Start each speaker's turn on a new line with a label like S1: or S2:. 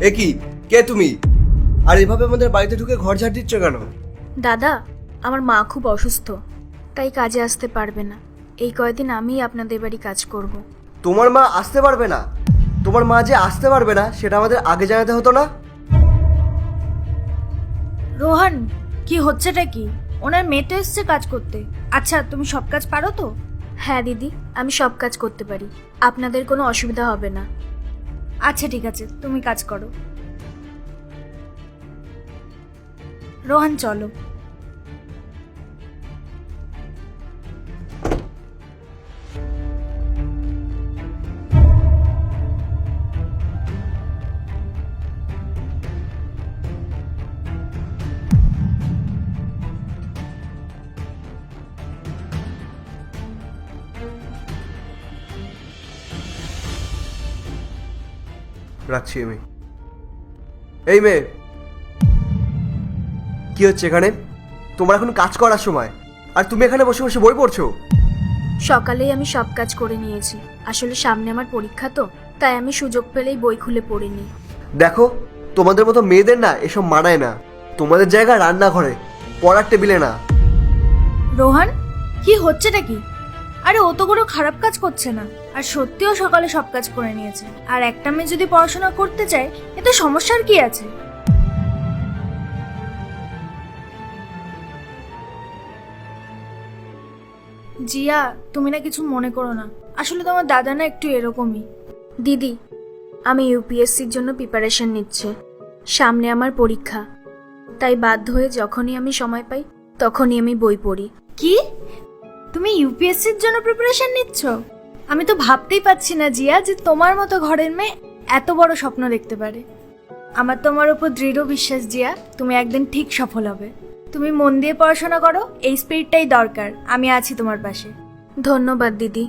S1: এ কি? কে তুমি? আর এভাবে আমাদের বাড়িতে ঢুকে ঘর ঝাড় দিচ্ছ কেন?
S2: দাদা আমার মা খুব অসুস্থ তাই কাজে আসতে পারবে না। এই কয়দিন আমিই আপনাদের বাড়ি কাজ করব।
S1: তোমার মা আসতে পারবে না? তোমার মা যে আসতে পারবে না সেটা আমাদের আগে জানাতে হতো না?
S3: রোহান কি হচ্ছেটা কি? ওনার মেয়ে তো এসছে কাজ করতে। আচ্ছা তুমি সব কাজ পারো তো?
S2: হ্যাঁ দিদি আমি সব কাজ করতে পারি। আপনাদের কোনো অসুবিধা হবে না।
S3: আচ্ছা ঠিক আছে তুমি কাজ করো। রোহান চলো।
S1: রাখছি আমি। এই মেয়ে কি হচ্ছে এখানে? তোমার এখন কাজ করার সময় আর তুমি এখানে বসে বসে বই পড়ছো?
S2: সকালেই আমি সব কাজ করে নিয়েছি। আসলে সামনে আমার পরীক্ষা তো তাই আমি সুযোগ পেলেই বই খুলে পড়ে নিই।
S1: দেখো তোমাদের মতো মেয়েদের না এসব মানায় না। তোমাদের জায়গা রান্নাঘরে পড়ার টেবিলে না।
S3: রোহান কি হচ্ছেটা কি? আরে ও তো কোনো খারাপ কাজ করছে না। আর সত্যিও সকালে সব কাজ করে নিয়েছে। আর একটা মেয়ে যদি পড়াশোনা করতে চায় এতে সমস্যার কি আছে? জিয়া, তুমি না কিছু মনে করো না। আসলে তোমার দাদা না একটু এরকমই।
S2: দিদি, আমি ইউপিএসসির জন্য প্রিপারেশন নিচ্ছে। সামনে আমার পরীক্ষা। তাই বাধ্য হয়ে যখনই আমি সময় পাই, তখনই আমি বই পড়ি।
S3: কি? তুমি ইউপিএসসির জন্য প্রিপারেশন নিচ্ছ? আমি তো ভাবতেই পাচ্ছি না, জিয়া, যে তোমার মতো ঘরের মেয়ে এত বড় স্বপ্ন দেখতে পারে। আমার তোমার উপর দৃঢ় বিশ্বাস, জিয়া, তুমি একদিন ঠিক সফল হবে। তুমি মন দিয়ে পড়াশোনা করো, এই স্পিরিটটাই দরকার, আমি আছি তোমার পাশে।
S2: ধন্যবাদ, দিদি।